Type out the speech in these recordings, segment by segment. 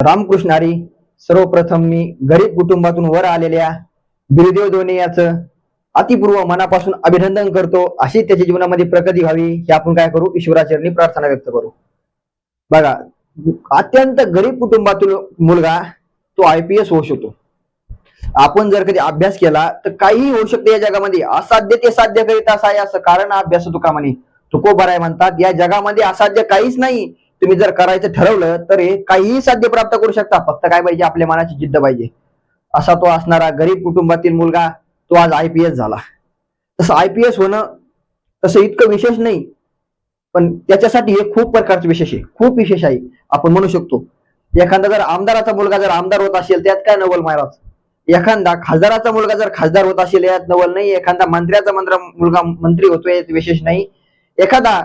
रामकृष्णारी सर्वप्रथम मी गरीब कुटुंबातून वर आलेल्या बिरदेव धोनी याचं अतिपूर्व मनापासून अभिनंदन करतो अशी त्याच्या जीवनामध्ये प्रगती व्हावी हे आपण काय करू? ईश्वराचरणी प्रार्थना व्यक्त करू. बघा अत्यंत गरीब कुटुंबातील मुलगा तो आय पी एस होऊ शकतो. आपण जर कधी अभ्यास केला तर काहीही होऊ शकते या जगामध्ये. असाध्य ते साध्य करीत असा असं कारण अभ्यास तुका म्हणे? तुकोबर आहे म्हणतात या जगामध्ये असाध्य काहीच नाही. तुम्ही जर करायचं ठरवलं तर हे काहीही साध्य प्राप्त करू शकता. फक्त काय पाहिजे? आपल्या मनाची जिद्द पाहिजे. असा तो असणारा गरीब कुटुंबातील मुलगा तो आज आय पी एस झाला. तसं आय पी एस होणं तसं इतकं विशेष नाही. पण त्याच्यासाठी हे खूप प्रकारचं विशेष आहे. खूप विशेष आहे. आपण म्हणू शकतो. एखादा जर आमदाराचा मुलगा जर आमदार होत असेल त्यात काय नवल महाराज? एखादा खासदाराचा मुलगा जर खासदार होत असेल यात नवल नाही. एखादा मंत्र्याचा मंत्र मुलगा मंत्री होतोय यात विशेष नाही. एखादा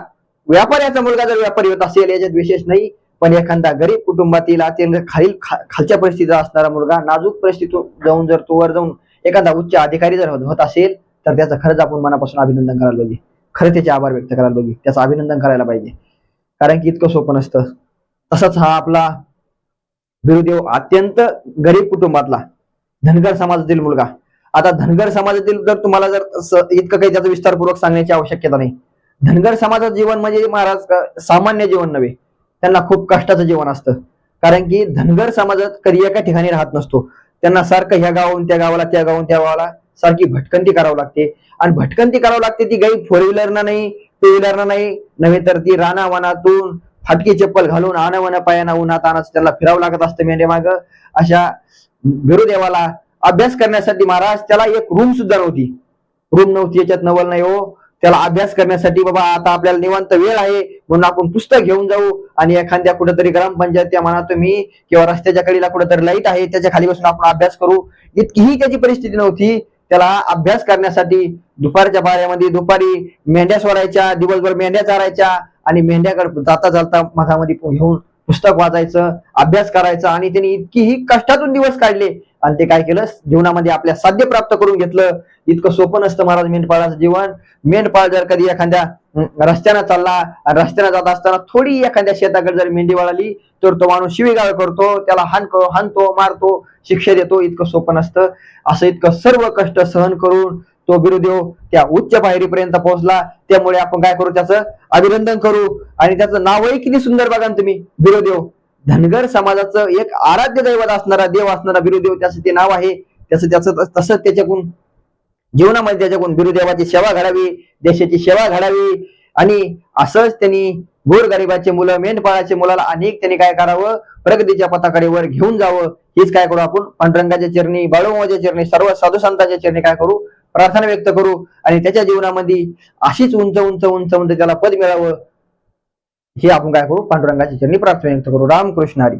व्यापाऱ्याचा मुलगा जर व्यापारी होत असेल याच्यात विशेष नाही पण एखादा गरीब कुटुंबातील अत्यंत खालील खा- खालच्या परिस्थितीत असणारा मुलगा नाजूक परिस्थितीत जाऊन जर तो वर जाऊन एखादा उच्च अधिकारी जर होत- असेल तर त्याचं खरंच आपण मनापासून अभिनंदन करायला पाहिजे. खरं त्याचे आभार व्यक्त करायला पाहिजे. त्याचं अभिनंदन करायला पाहिजे. कारण की इतकं सोपं नसतं. तसंच हा आपला बिरुदेव अत्यंत गरीब कुटुंबातला धनगर समाजातील मुलगा. आता धनगर समाजातील जर तुम्हाला जर इतकं काही त्याचा विस्तारपूर्वक सांगण्याची आवश्यकता नाही धनगर समाजाचं जीवन म्हणजे महाराज सामान्य जीवन नव्हे. त्यांना खूप कष्टाचं जीवन असतं. कारण की धनगर समाजात कधी एका ठिकाणी राहत नसतो. त्यांना सारखं ह्या गावाहून त्या गावाला त्या गावाहून त्या गावाला सारखी भटकंती करावं लागते. आणि भटकंती करावं लागते ती गाई फोर व्हीलरना नाही टू व्हीलरना नाही नव्हे तर ती रानावनातून फाटकी चप्पल घालून आणावना पायाना उन्हात आणत त्याला फिरावं लागत असतं मेंढे माग. अशा गुरुदेवाला अभ्यास करण्यासाठी महाराज त्याला एक रूम सुद्धा नव्हती. रूम नव्हती याच्यात नवल नाही हो. त्याला अभ्यास करण्यासाठी बाबा आता आपल्याला निवांत वेळ आहे म्हणून आपण पुस्तक घेऊन जाऊ आणि एखाद्या कुठेतरी ग्रामपंचायत म्हणा तुम्ही किंवा रस्त्याच्या कडीला कुठेतरी लाइट आहे त्याच्याखाली बसून आपण अभ्यास करू. इतकीही त्याची परिस्थिती नव्हती. त्याला अभ्यास करण्यासाठी दुपारच्या बाऱ्यामध्ये दुपारी मेंढ्या सोडायच्या दिवसभर मेंढ्या चारायच्या आणि मेंढ्याकडे जाता जाता मधामध्ये घेऊन पुस्तक वाचायचं अभ्यास करायचा आणि त्यांनी इतकीही कष्टातून दिवस काढले. आणि ते काय केलं? जीवनामध्ये आपल्या साध्य प्राप्त करून घेतलं. इतकं सोपं नसतं महाराज मेंढपाळाचं जीवन. मेंढपाळ जर कधी एखाद्या रस्त्यानं चालला रस्त्यानं जात असताना थोडी एखाद्या शेताकडे जर मेंढी वळाली तर तो माणूस शिवीगाळ करतो त्याला हाणतो हानतो मारतो शिक्षा देतो. इतकं सोपं नसतं. असं इतकं सर्व कष्ट सहन करून तो गुरुदेव त्या उच्च पायरीपर्यंत पोहोचला. त्यामुळे आपण काय करू त्याचं? अभिनंदन करू. आणि त्याचं नावही किती सुंदर बघा तुम्ही. गुरुदेव. धनगर समाजाचं एक आराध्य दैवत असणारा देव असणारा बिरुदेव त्याचं ते नाव आहे. त्याचं त्याचं तसंच त्याच्याकडून जीवनामध्ये त्याच्याकडून बिरुदेवाची सेवा घडावी देशाची सेवा घडावी. आणि असंच त्यांनी गोरगरिबाचे मुलं मेंढपाळाचे मुलाला अनेक त्यांनी काय करावं? प्रगतीच्या पथाकडे वर घेऊन जावं. हेच काय करू आपण? पांडुरंगाच्या चरणी बाळूमाच्या चरणी सर्व साधू संतांच्या चरणी काय करू? प्रार्थना व्यक्त करू. आणि त्याच्या जीवनामध्ये अशीच उंच उंच उंच उंच त्याला पद मिळावं. हे आपण काय करू? पांडुरंगाची चरणी प्रार्थना व्यक्त करू. रामकृष्ण हरी.